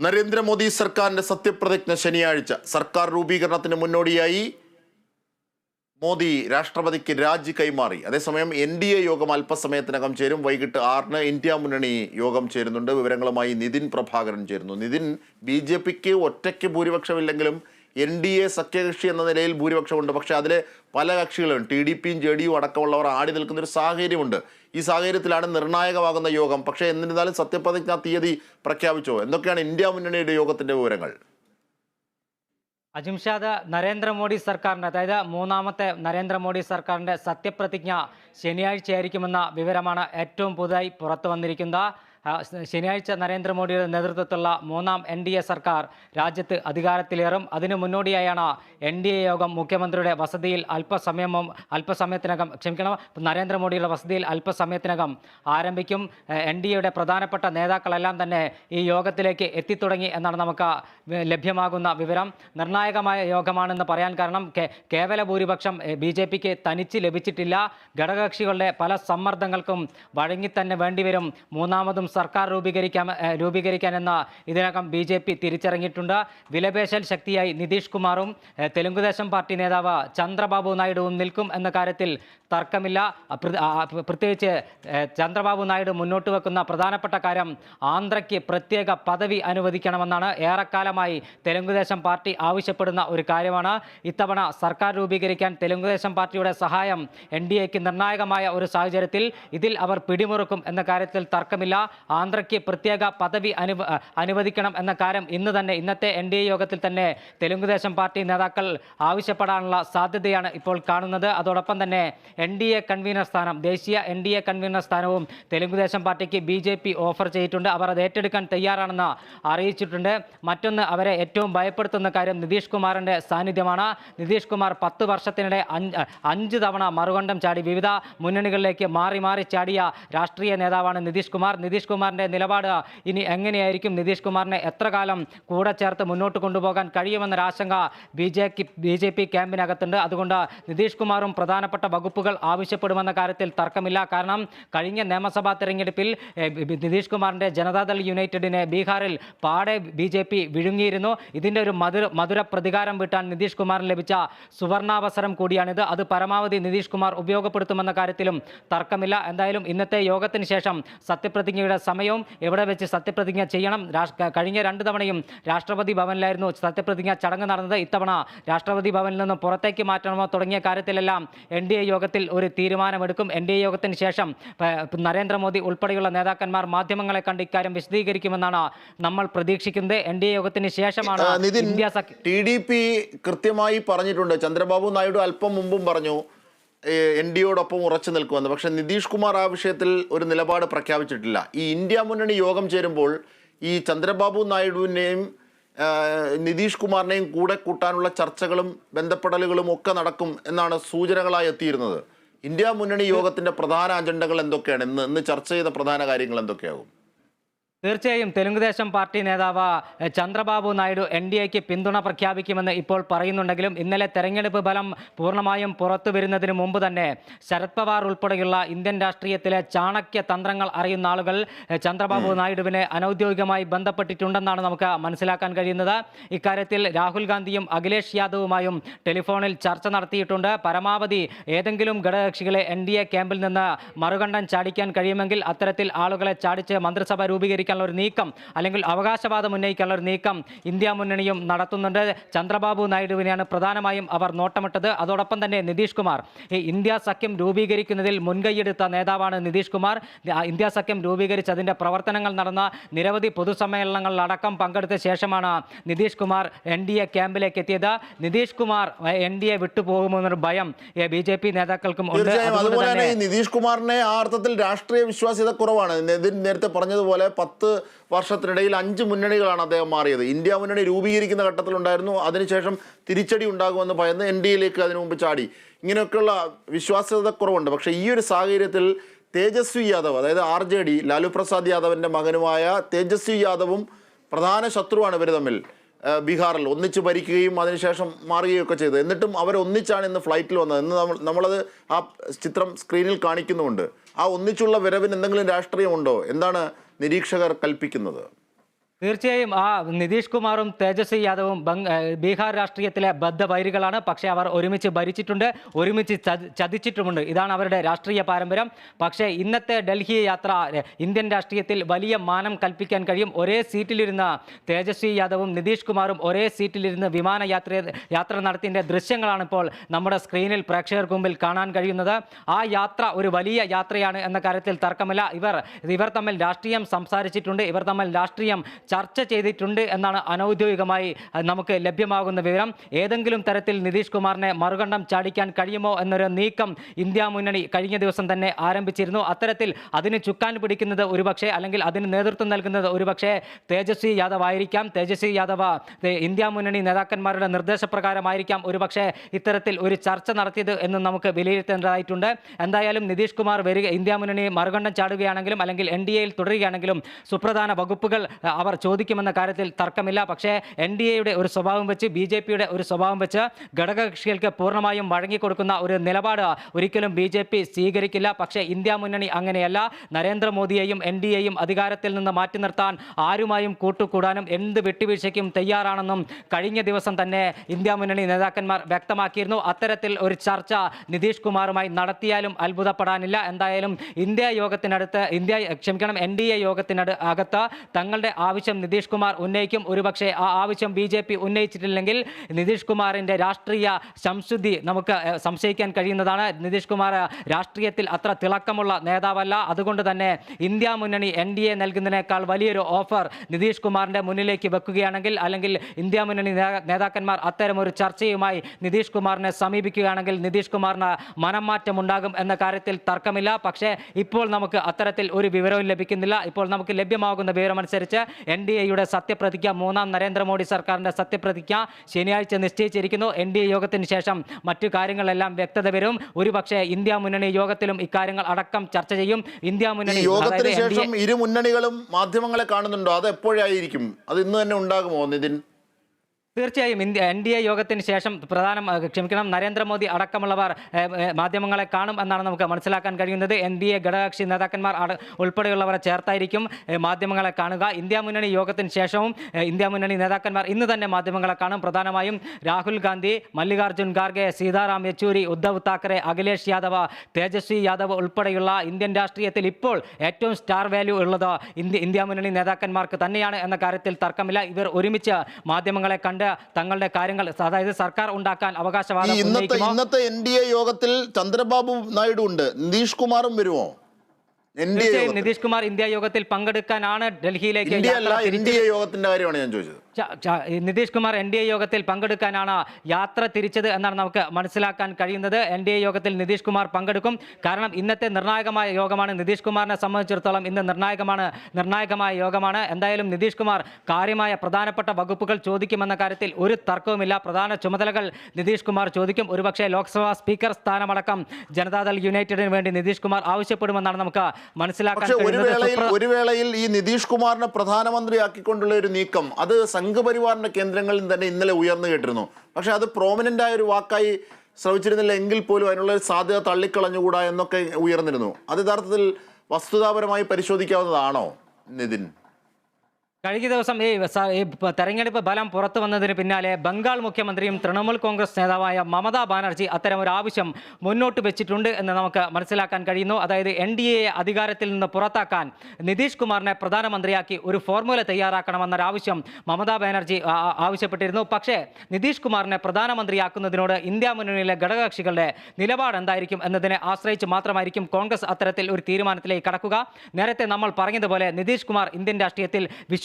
നരേന്ദ്രമോദി സർക്കാരിന്റെ സത്യപ്രതിജ്ഞ ശനിയാഴ്ച. സർക്കാർ രൂപീകരണത്തിന് മുന്നോടിയായി മോദി രാഷ്ട്രപതിക്ക് രാജി കൈമാറി. അതേസമയം എൻ ഡി എ യോഗം അല്പസമയത്തിനകം ചേരും. വൈകിട്ട് ആറിന് ഇന്ത്യ മുന്നണി യോഗം ചേരുന്നുണ്ട്. വിവരങ്ങളുമായി നിതിൻ പ്രഭാകരൻ ചേരുന്നു. നിതിൻ ബി ജെ പിക്ക് ഒറ്റയ്ക്ക് ഭൂരിപക്ഷമില്ലെങ്കിലും എൻ ഡി എ സഖ്യകക്ഷി എന്ന നിലയിൽ ഭൂരിപക്ഷമുണ്ട്. പക്ഷേ അതിലെ പല കക്ഷികളും ടി ഡി പിയും ജെ ഡി യു അടക്കമുള്ളവർ ആടി നിൽക്കുന്ന ഒരു സാഹചര്യമുണ്ട്. ഈ സാഹചര്യത്തിലാണ് നിർണായകമാകുന്ന യോഗം. പക്ഷേ എന്നിരുന്നാലും സത്യപ്രതിജ്ഞ തീയതി പ്രഖ്യാപിച്ചോ? എന്തൊക്കെയാണ് ഇന്ത്യ മുന്നണിയുടെ യോഗത്തിന്റെ വിവരങ്ങൾ? അജിംഷാദ് നരേന്ദ്രമോദി സർക്കാരിന്റെ അതായത് മൂന്നാമത്തെ നരേന്ദ്രമോദി സർക്കാരിന്റെ സത്യപ്രതിജ്ഞ ശനിയാഴ്ചയായിരിക്കുമെന്ന വിവരമാണ് ഏറ്റവും പുതുതായി പുറത്തു വന്നിരിക്കുന്നത് ശനിയാഴ്ച നരേന്ദ്രമോദിയുടെ നേതൃത്വത്തിലുള്ള മൂന്നാം എൻ ഡി എ സർക്കാർ രാജ്യത്ത് അധികാരത്തിലേറും. അതിനു മുന്നോടിയായാണ് എൻ ഡി എ യോഗം മുഖ്യമന്ത്രിയുടെ വസതിയിൽ അല്പസമയം അല്പസമയത്തിനകം ക്ഷമിക്കണം നരേന്ദ്രമോദിയുടെ വസതിയിൽ അല്പസമയത്തിനകം ആരംഭിക്കും. എൻ ഡി എയുടെ പ്രധാനപ്പെട്ട നേതാക്കളെല്ലാം തന്നെ ഈ യോഗത്തിലേക്ക് എത്തിത്തുടങ്ങി എന്നാണ് നമുക്ക് ലഭ്യമാകുന്ന വിവരം. നിർണായകമായ യോഗമാണെന്ന് പറയാൻ കാരണം കേവല ഭൂരിപക്ഷം ബി ജെ പിക്ക് തനിച്ച് ലഭിച്ചിട്ടില്ല. ഘടകകക്ഷികളുടെ പല സമ്മർദ്ദങ്ങൾക്കും വഴങ്ങി തന്നെ വേണ്ടിവരും. മൂന്നാമതും സർക്കാർ രൂപീകരിക്കാൻ രൂപീകരിക്കാനെന്ന ഇതിനകം ബി ജെ പി തിരിച്ചറിഞ്ഞിട്ടുണ്ട്. വിലപേശൽ ശക്തിയായി നിതീഷ് കുമാറും തെലുങ്കുദേശം പാർട്ടി നേതാവ് ചന്ദ്രബാബു നായിഡുവും നിൽക്കും എന്ന കാര്യത്തിൽ തർക്കമില്ല. പ്ര- പ്രത്യേകിച്ച് ചന്ദ്രബാബു നായിഡു മുന്നോട്ട് വെക്കുന്ന പ്രധാനപ്പെട്ട കാര്യം ആന്ധ്രയ്ക്ക് പ്രത്യേക പദവി അനുവദിക്കണമെന്നാണ്. ഏറെക്കാലമായി തെലുങ്കുദേശം പാർട്ടി ആവശ്യപ്പെടുന്ന ഒരു കാര്യമാണ്. ഇത്തവണ സർക്കാർ രൂപീകരിക്കാൻ തെലുങ്കുദേശം പാർട്ടിയുടെ സഹായം എൻ ഡി എക്ക് നിർണായകമായ ഒരു സാഹചര്യത്തിൽ ഇതിൽ അവർ പിടിമുറുക്കും എന്ന കാര്യത്തിൽ തർക്കമില്ല. ആന്ധ്രയ്ക്ക് പ്രത്യേക പദവി അനുവ അനുവദിക്കണം എന്ന കാര്യം ഇന്ന് തന്നെ ഇന്നത്തെ എൻ ഡി എ യോഗത്തിൽ തന്നെ തെലുങ്കുദേശം പാർട്ടി നേതാക്കൾ ആവശ്യപ്പെടാനുള്ള സാധ്യതയാണ് ഇപ്പോൾ കാണുന്നത്. അതോടൊപ്പം തന്നെ എൻ ഡി എ കൺവീനർ സ്ഥാനം ദേശീയ എൻ ഡി എ കൺവീനർ സ്ഥാനവും തെലുങ്കുദേശം പാർട്ടിക്ക് ബി ജെ പി ഓഫർ ചെയ്തിട്ടുണ്ട്. അവർ അത് ഏറ്റെടുക്കാൻ തയ്യാറാണെന്ന് അറിയിച്ചിട്ടുണ്ട്. മറ്റൊന്ന് അവരെ ഏറ്റവും ഭയപ്പെടുത്തുന്ന കാര്യം നിതീഷ് കുമാറിന്റെ സാന്നിധ്യമാണ്. നിതീഷ് കുമാർ പത്ത് വർഷത്തിനിടെ അഞ്ച് അഞ്ച് തവണ മറുകണ്ഠം ചാടി വിവിധ മുന്നണികളിലേക്ക് മാറി മാറി ചാടിയ രാഷ്ട്രീയ നേതാവാണ് നിതീഷ് കുമാർ. നിതീഷ് കുമാറിന്റെ നിലപാട്. ഇനി എങ്ങനെയായിരിക്കും നിതീഷ് കുമാറിനെ എത്ര കാലം കൂടെ ചേർത്ത് മുന്നോട്ട് കൊണ്ടുപോകാൻ കഴിയുമെന്നൊരു ആശങ്ക B J B J P ക്യാമ്പിനകത്തുണ്ട്. അതുകൊണ്ട് നിതീഷ് കുമാറും പ്രധാനപ്പെട്ട വകുപ്പുകൾ ആവശ്യപ്പെടുമെന്ന കാര്യത്തിൽ തർക്കമില്ല. കാരണം കഴിഞ്ഞ നിയമസഭാ തെരഞ്ഞെടുപ്പിൽ നിതീഷ് കുമാറിന്റെ ജനതാദൾ യുണൈറ്റഡിനെ ബീഹാറിൽ പാടെ ബി ജെ പി വിഴുങ്ങിയിരുന്നു. ഇതിന്റെ ഒരു മധുര മധുര പ്രതികാരം വീട്ടാൻ നിതീഷ് കുമാറിന് ലഭിച്ച സുവർണാവസരം കൂടിയാണിത്. അത് പരമാവധി നിതീഷ് കുമാർ ഉപയോഗപ്പെടുത്തുമെന്ന കാര്യത്തിലും തർക്കമില്ല. എന്തായാലും ഇന്നത്തെ യോഗത്തിന് ശേഷം സത്യപ്രതിജ്ഞയുടെ സമയവും എവിടെ വെച്ച് സത്യപ്രതിജ്ഞ ചെയ്യണം? കഴിഞ്ഞ രണ്ട് തവണയും രാഷ്ട്രപതി ഭവനിലായിരുന്നു സത്യപ്രതിജ്ഞ ചടങ്ങ് നടന്നത്. ഇത്തവണ രാഷ്ട്രപതി ഭവനിൽ നിന്ന് പുറത്തേക്ക് മാറ്റണമോ തുടങ്ങിയ കാര്യത്തിലെല്ലാം എൻ ഡി എ യോഗത്തിൽ ഒരു തീരുമാനമെടുക്കും. എൻ ഡി എ യോഗത്തിന് ശേഷം നരേന്ദ്രമോദി ഉൾപ്പെടെയുള്ള നേതാക്കന്മാർ മാധ്യമങ്ങളെ കണ്ട് ഇക്കാര്യം വിശദീകരിക്കുമെന്നാണ് നമ്മൾ പ്രതീക്ഷിക്കുന്നത്. എൻ ഡി എ യോഗത്തിന് ശേഷമാണ് ഇന്ത്യ സഖ്യ ടി ഡി പി കൃത്യമായി പറഞ്ഞിട്ടുണ്ട്. ചന്ദ്രബാബു നായിഡു അല്പം മുമ്പും പറഞ്ഞു എൻ ഡി എയോടൊപ്പം ഉറച്ചു നിൽക്കുമെന്ന്. പക്ഷെ നിതീഷ് കുമാർ ആ വിഷയത്തിൽ ഒരു നിലപാട് പ്രഖ്യാപിച്ചിട്ടില്ല. ഈ ഇന്ത്യ മുന്നണി യോഗം ചേരുമ്പോൾ ഈ ചന്ദ്രബാബു നായിഡുവിനെയും നിതീഷ് കുമാറിനെയും കൂടെ കൂട്ടാനുള്ള ചർച്ചകളും ബന്ധപ്പെടലുകളും ഒക്കെ നടക്കും എന്നാണ് സൂചനകളായി എത്തിയിരുന്നത്. ഇന്ത്യ മുന്നണി യോഗത്തിന്റെ പ്രധാന അജണ്ടകൾ എന്തൊക്കെയാണ്? ഇന്ന് ഇന്ന് ചർച്ച ചെയ്ത പ്രധാന കാര്യങ്ങൾ എന്തൊക്കെയാകും? തീർച്ചയായും തെലുങ്കുദേശം പാർട്ടി നേതാവ് ചന്ദ്രബാബു നായിഡു എൻ ഡി എക്ക് പിന്തുണ പ്രഖ്യാപിക്കുമെന്ന് ഇപ്പോൾ പറയുന്നുണ്ടെങ്കിലും ഇന്നലെ തെരഞ്ഞെടുപ്പ് ഫലം പൂർണമായും പുറത്തു വരുന്നതിന് മുമ്പ് തന്നെ ശരത് പവാർ ഉൾപ്പെടെയുള്ള ഇന്ത്യൻ രാഷ്ട്രീയത്തിലെ ചാണക്യ തന്ത്രങ്ങൾ അറിയുന്ന ആളുകൾ ചന്ദ്രബാബു നായിഡുവിനെ അനൌദ്യോഗികമായി ബന്ധപ്പെട്ടിട്ടുണ്ടെന്നാണ് നമുക്ക് മനസ്സിലാക്കാൻ കഴിയുന്നത്. ഇക്കാര്യത്തിൽ രാഹുൽ ഗാന്ധിയും അഖിലേഷ് യാദവുമായും ടെലിഫോണിൽ ചർച്ച നടത്തിയിട്ടുണ്ട്. പരമാവധി ഏതെങ്കിലും ഘടകകക്ഷികളെ എൻ ഡി എ ക്യാമ്പിൽ നിന്ന് മറുകണ്ഠം ചാടിക്കാൻ കഴിയുമെങ്കിൽ അത്തരത്തിൽ ആളുകളെ ചാടിച്ച് മന്ത്രിസഭ രൂപീകരിക്കാനുള്ള ഒരു നീക്കം അല്ലെങ്കിൽ അവകാശവാദം ഉന്നയിക്കാനുള്ള ഒരു നീക്കം ഇന്ത്യ മുന്നണിയും നടത്തുന്നുണ്ട്. ചന്ദ്രബാബു നായിഡുവിനെയാണ് പ്രധാനമായും അവർ നോട്ടമിട്ടത്. അതോടൊപ്പം തന്നെ നിതീഷ് കുമാർ. ഈ ഇന്ത്യ സഖ്യം രൂപീകരിക്കുന്നതിൽ മുൻകൈയെടുത്ത നേതാവാണ് നിതീഷ് കുമാർ. ഇന്ത്യ സഖ്യം രൂപീകരിച്ച് അതിന്റെ പ്രവർത്തനങ്ങൾ നടന്ന നിരവധി പൊതുസമ്മേളനങ്ങളിലടക്കം പങ്കെടുത്ത ശേഷമാണ് Nitish Kumar N D A ക്യാമ്പിലേക്ക് എത്തിയത്. Nitish Kumar N D A വിട്ടുപോകുമെന്നൊരു ഭയം ബി ജെ പി നേതാക്കൾക്കും ഉണ്ട്. അതുപോലെ തന്നെ നിതീഷ് കുമാറിനെ ആ അർത്ഥത്തിൽ രാഷ്ട്രീയ വിശ്വാസ്യത കുറവാണ്. നേരത്തെ പറഞ്ഞതുപോലെ പത്ത് വർഷത്തിനിടയിൽ അഞ്ച് മുന്നണികളാണ് അദ്ദേഹം മാറിയത്. ഇന്ത്യ മുന്നണി രൂപീകരിക്കുന്ന ഘട്ടത്തിലുണ്ടായിരുന്നു. അതിനുശേഷം തിരിച്ചടി ഉണ്ടാകുമെന്ന് ഭയന്ന് എൻ ഡി എയിലേക്ക് അതിനു മുമ്പ് ചാടി. ഇങ്ങനെയൊക്കെയുള്ള വിശ്വാസ്യത കുറവുണ്ട്. പക്ഷേ ഈ ഒരു സാഹചര്യത്തിൽ തേജസ്വി യാദവ് അതായത് R J D Lalu Prasad യാദവിന്റെ മകനുമായ തേജസ്വി യാദവും പ്രധാന ശത്രുവാണ് ഇവർ തമ്മിൽ. ബീഹാറിൽ ഒന്നിച്ച് ഭരിക്കുകയും അതിനുശേഷം മാറുകയും ഒക്കെ ചെയ്തത് എന്നിട്ടും അവർ ഒന്നിച്ചാണ് ഇന്ന് ഫ്ലൈറ്റിൽ വന്നത്. ഇന്ന് നമ്മൾ നമ്മളത് ആ ചിത്രം സ്ക്രീനിൽ കാണിക്കുന്നുമുണ്ട്. ആ ഒന്നിച്ചുള്ള വിരവിന് എന്തെങ്കിലും രാഷ്ട്രീയമുണ്ടോ? എന്താണ് നിരീക്ഷകർ കൽപ്പിക്കുന്നത്. തീർച്ചയായും ആ നിതീഷ് കുമാറും തേജസ്വി യാദവും ബീഹാർ രാഷ്ട്രീയത്തിലെ ബദ്ധവൈരികളാണ് പക്ഷേ അവർ ഒരുമിച്ച് ഭരിച്ചിട്ടുണ്ട് ഒരുമിച്ച് ചതി- ചതിച്ചിട്ടുമുണ്ട്. ഇതാണ് അവരുടെ രാഷ്ട്രീയ പാരമ്പര്യം. പക്ഷേ ഇന്നത്തെ ഡൽഹി യാത്ര ഇന്ത്യൻ രാഷ്ട്രീയത്തിൽ വലിയ മാനം കൽപ്പിക്കാൻ കഴിയും. ഒരേ സീറ്റിലിരുന്ന തേജസ്വി യാദവും നിതീഷ് കുമാറും ഒരേ സീറ്റിലിരുന്ന് വിമാനയാത്ര യാത്ര നടത്തിയതിന്റെ ദൃശ്യങ്ങളാണ് ഇപ്പോൾ നമ്മുടെ സ്ക്രീനിൽ പ്രേക്ഷകർക്ക് മുമ്പിൽ കാണാൻ കഴിയുന്നത്. ആ യാത്ര ഒരു വലിയ യാത്രയാണ് എന്ന കാര്യത്തിൽ തർക്കമില്ല. ഇവർ ഇവർ തമ്മിൽ രാഷ്ട്രീയം സംസാരിച്ചിട്ടുണ്ട്. ഇവർ തമ്മിൽ രാഷ്ട്രീയം ചർച്ച ചെയ്തിട്ടുണ്ട് എന്നാണ് അനൗദ്യോഗികമായി നമുക്ക് ലഭ്യമാകുന്ന വിവരം. ഏതെങ്കിലും തരത്തിൽ നിതീഷ് കുമാറിനെ മറുകണ്ഠം ചാടിക്കാൻ കഴിയുമോ എന്നൊരു നീക്കം ഇന്ത്യ മുന്നണി കഴിഞ്ഞ ദിവസം തന്നെ ആരംഭിച്ചിരുന്നു. അത്തരത്തിൽ അതിന് ചുക്കാൻ പിടിക്കുന്നത് ഒരുപക്ഷെ അല്ലെങ്കിൽ അതിന് നേതൃത്വം നൽകുന്നത് ഒരുപക്ഷെ തേജസ്വി യാദവ് ആയിരിക്കാം. തേജസ്വി യാദവ് ഇന്ത്യ മുന്നണി നേതാക്കന്മാരുടെ നിർദ്ദേശപ്രകാരമായിരിക്കാം ഒരുപക്ഷെ ഇത്തരത്തിൽ ഒരു ചർച്ച നടത്തിയത് എന്ന് നമുക്ക് വിലയിരുത്തേണ്ടതായിട്ടുണ്ട്. എന്തായാലും നിതീഷ് കുമാർ വരിക ഇന്ത്യ മുന്നണി മറുകണ്ഠം ചാടുകയാണെങ്കിലും അല്ലെങ്കിൽ എൻ ഡി എയിൽ തുടരുകയാണെങ്കിലും സുപ്രധാന വകുപ്പുകൾ അഹ്, ചോദിക്കുമെന്ന കാര്യത്തിൽ തർക്കമില്ല. പക്ഷേ എൻ ഡി എയുടെ ഒരു സ്വഭാവം വെച്ച് ബി ജെ പിയുടെ ഒരു സ്വഭാവം വെച്ച് ഘടകകക്ഷികൾക്ക് പൂർണമായും വഴങ്ങിക്കൊടുക്കുന്ന ഒരു നിലപാട് ഒരിക്കലും ബി ജെ പി സ്വീകരിക്കില്ല. പക്ഷേ ഇന്ത്യ മുന്നണി അങ്ങനെയല്ല. നരേന്ദ്രമോദിയെയും എൻ ഡി എയും അധികാരത്തിൽ നിന്ന് മാറ്റി നിർത്താൻ ആരുമായും കൂട്ടുകൂടാനും എന്ത് വിട്ടുവീഴ്ചയ്ക്കും തയ്യാറാണെന്നും കഴിഞ്ഞ ദിവസം തന്നെ ഇന്ത്യ മുന്നണി നേതാക്കന്മാർ വ്യക്തമാക്കിയിരുന്നു. അത്തരത്തിൽ ഒരു ചർച്ച നിതീഷ് കുമാറുമായി നടത്തിയാലും അത്ഭുതപ്പെടാനില്ല. എന്തായാലും ഇന്ത്യ യോഗത്തിനടുത്ത് ഇന്ത്യ ക്ഷമിക്കണം എൻ ഡി എ യോഗത്തിനട് അകത്ത് തങ്ങളുടെ ആവശ്യം നിതീഷ് കുമാർ ഉന്നയിക്കും. ഒരുപക്ഷെ ആ ആവശ്യം ബി ജെ പി ഉന്നയിച്ചിട്ടില്ലെങ്കിൽ നിതീഷ് കുമാറിന്റെ രാഷ്ട്രീയ സംശുദ്ധി നമുക്ക് സംശയിക്കാൻ കഴിയുന്നതാണ്. നിതീഷ് കുമാർ രാഷ്ട്രീയത്തിൽ അത്ര തിളക്കമുള്ള നേതാവല്ല. അതുകൊണ്ട് തന്നെ ഇന്ത്യ മുന്നണി എൻ ഡി എ നൽകുന്നതിനേക്കാൾ വലിയൊരു ഓഫർ നിതീഷ് കുമാറിന്റെ മുന്നിലേക്ക് വെക്കുകയാണെങ്കിൽ അല്ലെങ്കിൽ ഇന്ത്യ മുന്നണി നേതാക്കന്മാർ അത്തരം ഒരു ചർച്ചയുമായി നിതീഷ് കുമാറിനെ സമീപിക്കുകയാണെങ്കിൽ നിതീഷ് കുമാറിന് മനം മാറ്റം ഉണ്ടാകും എന്ന കാര്യത്തിൽ തർക്കമില്ല. പക്ഷേ ഇപ്പോൾ നമുക്ക് അത്തരത്തിൽ ഒരു വിവരവും ലഭിക്കുന്നില്ല. ഇപ്പോൾ നമുക്ക് ലഭ്യമാകുന്ന വിവരമനുസരിച്ച് എൻ ഡി എയുടെ സത്യപ്രതിജ്ഞ മൂന്നാം നരേന്ദ്രമോദി സർക്കാരിന്റെ സത്യപ്രതിജ്ഞ ശനിയാഴ്ച നിശ്ചയിച്ചിരിക്കുന്നു. എൻ ഡി എ യോഗത്തിന് ശേഷം മറ്റു കാര്യങ്ങളെല്ലാം വ്യക്തത വരും. ഒരുപക്ഷെ ഇന്ത്യ മുന്നണി യോഗത്തിലും ഇക്കാര്യങ്ങൾ അടക്കം ചർച്ച ചെയ്യും. ഇന്ത്യ മുന്നണി യോഗത്തിന് ശേഷം ഇരു മുന്നണികളും മാധ്യമങ്ങളെ കാണുന്നുണ്ടോ? അത് എപ്പോഴായിരിക്കും? അത് ഇന്ന് തന്നെ ഉണ്ടാകുമോ നിതിൻ? തീർച്ചയായും ഇന്ത്യ എൻ ഡി എ യോഗത്തിന് ശേഷം പ്രധാന ക്ഷമിക്കണം. നരേന്ദ്രമോദി അടക്കമുള്ളവർ മാധ്യമങ്ങളെ കാണും എന്നാണ് നമുക്ക് മനസ്സിലാക്കാൻ കഴിയുന്നത്. എൻ ഡി എ ഘടകകക്ഷി നേതാക്കന്മാർ ഉൾപ്പെടെയുള്ളവരെ ചേർത്തായിരിക്കും മാധ്യമങ്ങളെ കാണുക. ഇന്ത്യ മുന്നണി യോഗത്തിന് ശേഷവും ഇന്ത്യ മുന്നണി നേതാക്കന്മാർ ഇന്ന് തന്നെ മാധ്യമങ്ങളെ കാണും. പ്രധാനമായും രാഹുൽ ഗാന്ധി മല്ലികാർജുൻ ഖാർഗെ സീതാറാം യെച്ചൂരി ഉദ്ധവ് താക്കറെ അഖിലേഷ് യാദവ് തേജസ്വി യാദവ് ഉൾപ്പെടെയുള്ള ഇന്ത്യൻ രാഷ്ട്രീയത്തിൽ ഇപ്പോൾ ഏറ്റവും സ്റ്റാർ വാല്യൂ ഉള്ളത് ഇന്ത്യ ഇന്ത്യ മുന്നണി നേതാക്കന്മാർക്ക് തന്നെയാണ് എന്ന കാര്യത്തിൽ തർക്കമില്ല. ഇവർ ഒരുമിച്ച് മാധ്യമങ്ങളെ കണ്ട് തങ്ങളുടെ കാര്യങ്ങൾ അതായത് സർക്കാർ ഉണ്ടാക്കാൻ അവകാശവാദം ഇന്നത്തെ ഇന്നത്തെ എൻ ഡി എ യോഗത്തിൽ ചന്ദ്രബാബു നായിഡു ഉണ്ട്. നിതീഷ് കുമാറും വരുമോ നിതീഷ് കുമാർ ഇന്ത്യ യോഗത്തിൽ പങ്കെടുക്കാനാണ് ഡൽഹിയിലേക്ക് യോഗത്തിന്റെ കാര്യമാണ് ഞാൻ ചോദിച്ചത്. Nitish Kumar N D A യോഗത്തിൽ പങ്കെടുക്കാനാണ് യാത്ര തിരിച്ചത് എന്നാണ് നമുക്ക് മനസ്സിലാക്കാൻ കഴിയുന്നത്. എൻ ഡി എ യോഗത്തിൽ നിതീഷ് കുമാർ പങ്കെടുക്കും. കാരണം ഇന്നത്തെ നിർണായകമായ യോഗമാണ് നിതീഷ് കുമാറിനെ സംബന്ധിച്ചിടത്തോളം ഇന്ന് നിർണായകമാണ് നിർണായകമായ യോഗമാണ്. എന്തായാലും നിതീഷ് കുമാർ കാര്യമായ പ്രധാനപ്പെട്ട വകുപ്പുകൾ ചോദിക്കുമെന്ന കാര്യത്തിൽ ഒരു തർക്കവുമില്ല. പ്രധാന ചുമതലകൾ നിതീഷ് കുമാർ ചോദിക്കും. ഒരുപക്ഷെ ലോക്സഭാ സ്പീക്കർ സ്ഥാനമടക്കം ജനതാദൾ യുണൈറ്റഡിന് വേണ്ടി നിതീഷ് കുമാർ ആവശ്യപ്പെടുമെന്നാണ് നമുക്ക് മനസ്സിലാക്കാൻ കഴിയുന്നത്. ഒരു വേളയിൽ ഈ നിതീഷ് കുമാറിനെ പ്രധാനമന്ത്രിയാക്കിക്കൊണ്ടുള്ള ഒരു നീക്കം അത് സംഘപരിവാറിന്റെ കേന്ദ്രങ്ങളിൽ തന്നെ ഇന്നലെ ഉയർന്നു കേട്ടിരുന്നു. പക്ഷെ അത് പ്രോമിനന്റ് ആയ ഒരു വാക്കായി ശ്രവിച്ചിരുന്നില്ല എങ്കിൽ പോലും അതിനുള്ള ഒരു സാധ്യത തള്ളിക്കളഞ്ഞുകൂടാ എന്നൊക്കെ ഉയർന്നിരുന്നു. അത് യഥാർത്ഥത്തിൽ വസ്തുതാപരമായി പരിശോധിക്കാവുന്നതാണോ നിതിൻ? കഴിഞ്ഞ ദിവസം ഈ തെരഞ്ഞെടുപ്പ് ഫലം പുറത്തു വന്നതിന് പിന്നാലെ ബംഗാൾ മുഖ്യമന്ത്രിയും തൃണമൂൽ കോൺഗ്രസ് നേതാവായ മമതാ ബാനർജി അത്തരം ഒരു ആവശ്യം മുന്നോട്ട് വെച്ചിട്ടുണ്ട് എന്ന് നമുക്ക് മനസ്സിലാക്കാൻ കഴിയുന്നു. അതായത് എൻ ഡി എ അധികാരത്തിൽ നിന്ന് പുറത്താക്കാൻ നിതീഷ് കുമാറിനെ പ്രധാനമന്ത്രിയാക്കി ഒരു ഫോർമുല തയ്യാറാക്കണമെന്നൊരാവശ്യം മമതാ ബാനർജി ആവശ്യപ്പെട്ടിരുന്നു. പക്ഷേ നിതീഷ് കുമാറിനെ പ്രധാനമന്ത്രിയാക്കുന്നതിനോട് ഇന്ത്യ മുന്നണിയിലെ ഘടകകക്ഷികളുടെ നിലപാട് എന്തായിരിക്കും എന്നതിനെ ആശ്രയിച്ച് മാത്രമായിരിക്കും കോൺഗ്രസ് അത്തരത്തിൽ ഒരു തീരുമാനത്തിലേക്ക് കടക്കുക. നേരത്തെ നമ്മൾ പറഞ്ഞതുപോലെ നിതീഷ് കുമാർ ഇന്ത്യൻ രാഷ്ട്രീയത്തിൽ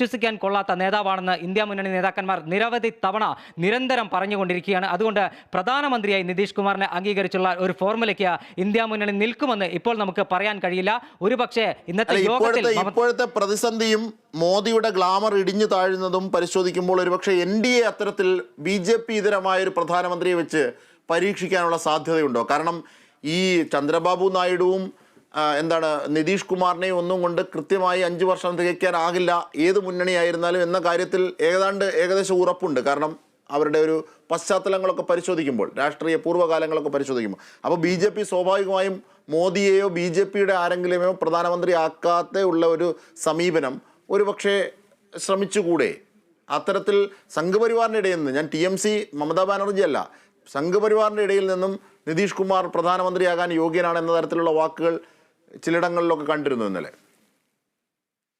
വിശ്വസിക്കാൻ കൊള്ളാത്ത നേതാവാണെന്ന് ഇന്ത്യ മുന്നണി നേതാക്കന്മാർ നിരവധി തവണ നിരന്തരം പറഞ്ഞുകൊണ്ടിരിക്കുകയാണ്. അതുകൊണ്ട് പ്രധാനമന്ത്രിയായി നിതീഷ് കുമാറിനെ അംഗീകരിച്ചുള്ള ഒരു ഫോർമുലയ്ക്ക് ഇന്ത്യ മുന്നണി നിൽക്കുമെന്ന് ഇപ്പോൾ നമുക്ക് പറയാൻ കഴിയില്ല. ഒരുപക്ഷെ ഇന്നത്തെ യോഗത്തിൽ ഇപ്പോഴത്തെ പ്രതിസന്ധിയും മോദിയുടെ ഗ്ലാമർ ഇടിഞ്ഞു താഴുന്നതും പരിശോധിക്കുമ്പോൾ ഒരുപക്ഷെ എൻ ഡി എ അത്തരത്തിൽ ബി ജെ പി ഇതരമായ ഒരു പ്രധാനമന്ത്രിയെ വെച്ച് പരീക്ഷിക്കാനുള്ള സാധ്യതയുണ്ടോ? കാരണം ഈ ചന്ദ്രബാബു നായിഡുവും എന്താണ് നിതീഷ് കുമാറിനെയും ഒന്നും കൊണ്ട് കൃത്യമായി അഞ്ച് വർഷം തികയ്ക്കാനാകില്ല. ഏത് മുന്നണിയായിരുന്നാലും എന്ന കാര്യത്തിൽ ഏതാണ്ട് ഏകദേശം ഉറപ്പുണ്ട്. കാരണം അവരുടെ ഒരു പശ്ചാത്തലങ്ങളൊക്കെ പരിശോധിക്കുമ്പോൾ രാഷ്ട്രീയ പൂർവകാലങ്ങളൊക്കെ പരിശോധിക്കുമ്പോൾ. അപ്പോൾ ബി ജെ പി സ്വാഭാവികമായും മോദിയെയോ ബി ജെ പിയുടെ ആരെങ്കിലുമോ പ്രധാനമന്ത്രി ആക്കാത്ത ഉള്ള ഒരു സമീപനം ഒരു പക്ഷേ ശ്രമിച്ചുകൂടെ. അത്തരത്തിൽ സംഘപരിവാറിന്റെ ഇടയിൽ നിന്ന് ഞാൻ T M C Mamata Banerjee അല്ല സംഘപരിവാറിന്റെ ഇടയിൽ നിന്നും നിതീഷ് കുമാർ പ്രധാനമന്ത്രിയാകാൻ യോഗ്യനാണ് എന്ന തരത്തിലുള്ള വാക്കുകൾ ചിലയിടങ്ങളിലൊക്കെ കണ്ടിരുന്നു ഇന്നലെ.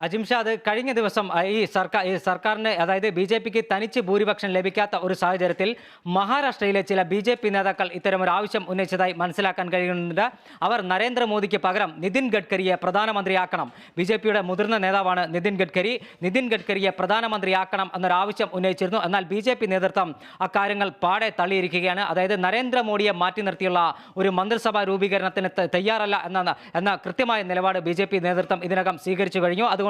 അജിംഷാദ് കഴിഞ്ഞ ദിവസം ഈ സർക്കാർ ഈ സർക്കാരിന് അതായത് ബി ജെ പിക്ക് തനിച്ച് ഭൂരിപക്ഷം ലഭിക്കാത്ത ഒരു സാഹചര്യത്തിൽ മഹാരാഷ്ട്രയിലെ ചില ബി ജെ പി നേതാക്കൾ ഇത്തരമൊരു ആവശ്യം ഉന്നയിച്ചതായി മനസ്സിലാക്കാൻ കഴിയുന്നുണ്ട്. അവർ നരേന്ദ്രമോദിക്ക് പകരം നിതിൻ ഗഡ്കരിയെ പ്രധാനമന്ത്രിയാക്കണം. ബി ജെ പിയുടെ മുതിർന്ന നേതാവാണ് നിതിൻ ഗഡ്കരി. നിതിൻ ഗഡ്കരിയെ പ്രധാനമന്ത്രിയാക്കണം എന്നൊരു ആവശ്യം ഉന്നയിച്ചിരുന്നു. എന്നാൽ ബി ജെ പി നേതൃത്വം അക്കാര്യങ്ങൾ പാടെ തള്ളിയിരിക്കുകയാണ്. അതായത് നരേന്ദ്രമോദിയെ മാറ്റി നിർത്തിയുള്ള ഒരു മന്ത്രിസഭാ രൂപീകരണത്തിന് തയ്യാറല്ല എന്ന എന്ന കൃത്യമായ നിലപാട് ബി നേതൃത്വം ഇതിനകം സ്വീകരിച്ചു കഴിഞ്ഞു. അതുകൊണ്ട്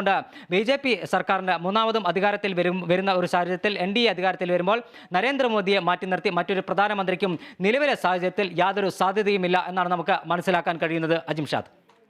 ബി ജെ പി സർക്കാരിന്റെ മൂന്നാമതും അധികാരത്തിൽ വരും വരുന്ന ഒരു സാഹചര്യത്തിൽ എൻ ഡി എ അധികാരത്തിൽ വരുമ്പോൾ നരേന്ദ്രമോദിയെ മാറ്റി നിർത്തി മറ്റൊരു പ്രധാനമന്ത്രിക്കും നിലവിലെ സാഹചര്യത്തിൽ യാതൊരു സാധ്യതയുമില്ല എന്നാണ് നമുക്ക് മനസ്സിലാക്കാൻ കഴിയുന്നത്. അജിംഷാദ്